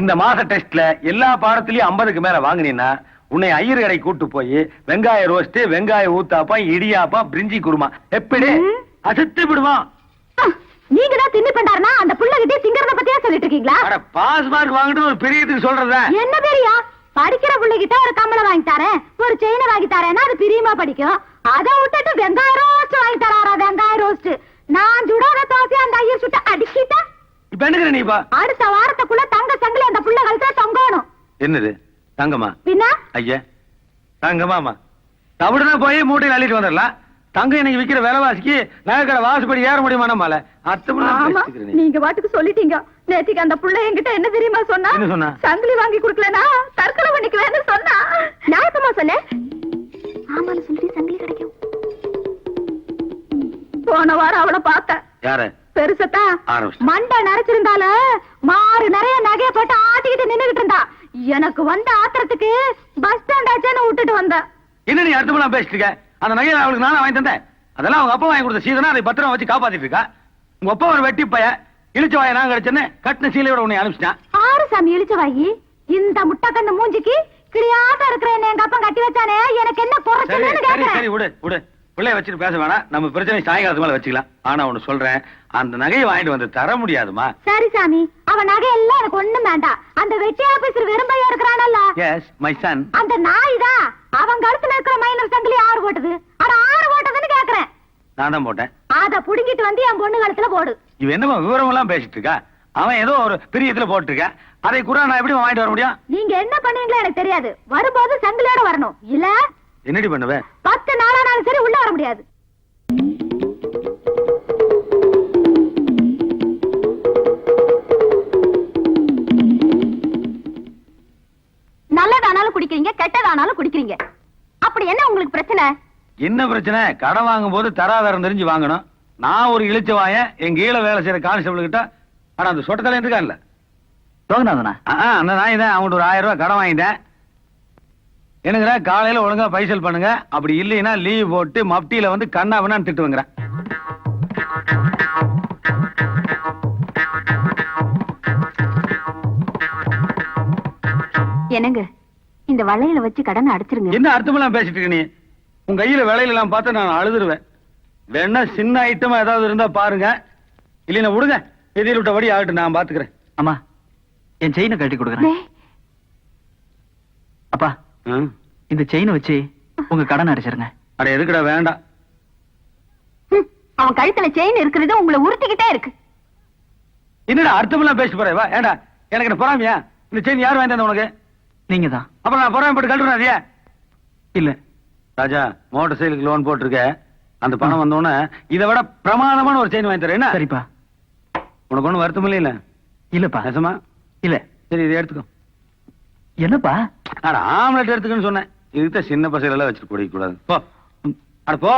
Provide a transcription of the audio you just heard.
இந்த மாச டெஸ்ட்ல எல்லா பாடத்திலயும் 50க்கு மேல வாங்குனீன்னா உன்னை ஐயர் கடை கூட்டு போய் வெங்காய ரோஸ்ட் வெங்காய ஊத்தாப்பா இடியாப்பா பிரிஞ்சி குருமா. எப்படி. அசத்து விடுவான் நீங்க தான் திண்ணி பண்டாருனா அந்த புள்ள கிட்டே சிங்கரத பத்தியா சொல்லிட்டு இருக்கீங்களா? அட பாஸ் மார்க் வாங்கிட்டு ஒரு பெரியதுக்கு சொல்றத? என்ன பெரியா? படிக்கிற பிள்ளைகிட்ட ஒரு கம்மலை வாங்கி தரேன். ஒரு செயினை வாங்கி தரேன்னா அது பிரியமா படிக்கும். அதை விட்டுட்டு வெங்காய ரோஸ்ட் வாங்கி தராரா வெங்காய ரோஸ்ட் நான் சுடாத தோசை அந்த ஐயர் சுட்டு அடிக்கிட்டா? இப்ப என்னங்கிற நீப்பா அடுத்த வாரத்துக்குள்ள தங்க சங்கிலி அந்த புள்ள கழுத்துல தொங்கணும் என்னது? தங்கம்மா? பின்ன? ஐயா தங்கமாமா தவிடுனா போய் மூட்டையில் அள்ளிட்டு வந்துடலாம். தங்கம் இன்னைக்கு விக்கிற விலைவாசிக்கு நகைக்கடை வாசுபடி ஏற முடியுமா நம்மால? அத்தனை நீங்க பாட்டுக்கு சொல்லிட்டீங்க. நேத்திக்கு அந்த புள்ள என்கிட்ட என்ன தெரியுமா சொன்னா? சொன்னா? சங்கிலி வாங்கி குடுக்கலனா தற்கொலை பண்ணிக்குவேன்னு சொன்னா. எப்பமா சொன்னேன். ஆமான்னு சொல்லி சங்கிலி கிடைக்கும். போன வாரம் அவளை பார்த்தேன். யார? பெருசத்தா? ஆரம்பிச்சிட்டா. மண்டை நரைச்சிருந்தால மாறு நிறைய நகைய போட்டு ஆட்டிக்கிட்டு நின்னுகிட்டு இருந்தா. எனக்கு வந்த ஆத்திரத்துக்கு பஸ் ஸ்டாண்ட் ஆச்சேன்னு விட்டுட்டு வந்தேன் என்ன நீ அர்த்தமெல்லாம் பேசிட்டு இருக்க? அந்த நகையை அவளுக்கு நானே வாங்கி தந்தேன். அதெல்லாம் அவங்க அப்பா வாங்கி கொடுத்த சீதனா அதை பத்திரம் வச்சு காப்பாத்திட்டு இருக்கா? உங்க அப்பா ஒரு வெட்டி பைய இழிச்ச வாய நான் கிடைச்சேன்னு கட்டின சீலையோட உன்னை அனுப்பிச்சிட்டான். ஆறு சாமி இழிச்ச வாயி இந்த முட்டை கண்ணு மூஞ்சிக்கு கிளியாட்ட இருக்கிறேன் எங்க அப்பா கட்டி வச்சானே எனக்கு என்ன குறைச்சதுன்னு சரி சரி கேக்குறேன். விடு விடு. பிள்ளைய வச்சுட்டு பேச வேணாம். நம்ம பிரச்சனை சாயங்காலத்து மேல வச்சுக்கலாம். ஆனா ஒண்ணு சொல்றேன் அந்த நகையை வாங்கிட்டு வந்து தர முடியாதுமா? சரி சாமி அவன் நகை எல்லாம் எனக்கு ஒண்ணும் வேண்டாம். அந்த வெட்டி ஆபீசர் வெறும்பையா இருக்கிறானல்ல. எஸ் மை சன் அந்த நாய் தான். அவன் கழுத்துல இருக்கிற மைனர் சங்கிலி ஆறு போட்டது. அட ஆறு போட்டதுன்னு கேக்குறேன். நான் தான் போட்டேன். அத புடுங்கிட்டு வந்து என் பொண்ணு கழுத்துல போடு. இவன் என்னமா விவரம் எல்லாம் பேசிட்டு இருக்கா? அவன் ஏதோ ஒரு பெரிய இதுல போட்டு இருக்கா அதை கூட நான் எப்படி வாங்கிட்டு வர முடியும்? நீங்க என்ன பண்ணுவீங்களோ எனக்கு தெரியாது. வரும்போது சங்கிலியோட வரணும். இல்ல? என்னடி பண்ணுவேன் பத்து நாளானாலும் சரி உள்ள வர முடியாது. குடிக்கிறீங்க கெட்டதானாலும் குடிக்கிறீங்க. அப்படி என்ன உங்களுக்கு பிரச்சனை? என்ன பிரச்சனை? கடன் வாங்கும் போது தராதரம் தெரிஞ்சு வாங்கணும். நான் ஒரு இழிச்ச வாயன் எங்க கீழ வேலை செய்யற கான்ஸ்டபிள் கிட்ட ஆனா அந்த சொட்டத்தலை இருக்கான்ல அந்த நாய் தான் அவன்கிட்ட ஒரு ஆயிரம் ரூபாய் கடன் வாங்கிட்டேன். என்னங்கிற காலையில ஒழுங்கா பைசல் பண்ணுங்க. அப்படி இல்லைன்னா லீவ் போட்டு மப்டியில வந்து கண்ணா வேணான்னு திட்டுவேங்கிறேன். என்னங்க? இந்த வளையல வச்சு கடனை அடைச்சிருங்க. என்ன அர்த்தமெல்லாம் பேசிட்டு இருக்க நீ? உன் கையில வேலையில எல்லாம் பார்த்து நான் அழுதுருவேன். வேணா சின்ன ஐட்டமா ஏதாவது இருந்தா பாருங்க. இல்லைன்னா விடுங்க. எதிர் விட்டபடி ஆகட்டும் நான் பாத்துக்கிறேன். அம்மா என் செயினை கட்டி கொடுக்குறேன். அப்பா. இந்த செயினை வச்சு உங்க கடன் அடைச்சிருங்க. அட எதுக்குடா வேண்டாம். அவன் கழுத்துல செயின் இருக்கிறது உங்களை உறுத்திக்கிட்டே இருக்கு. என்னடா அர்த்தமெல்லாம் பேசி போறேன் வா ஏண்டா எனக்கு என்ன பொறாமையா? இந்த செயின் யார் வாங்கி தந்தா உனக்கு? நீங்க தான் அப்புறம் நான் பொறாமை போட்டு கழட்டுறாதியா இல்ல. ராஜா மோட்டார் சைக்கிளுக்கு லோன் போட்டிருக்க. அந்த பணம் வந்தோடனே இதை விட பிரமாதமான ஒரு செயின் வாங்கி தரேன். என்ன? சரிப்பா. உனக்கு ஒண்ணும் வருத்தம் இல்ல இல்லப்பா. நெசமா? இல்ல. சரி இதை எடுத்துக்கோ. என்னப்பா? அட ஆம்லெட் எடுத்துக்கன்னு சொன்னேன். இதுதான் சின்ன பசங்க எல்லாம் வச்சுட்டு கூடாது போ. அட போ.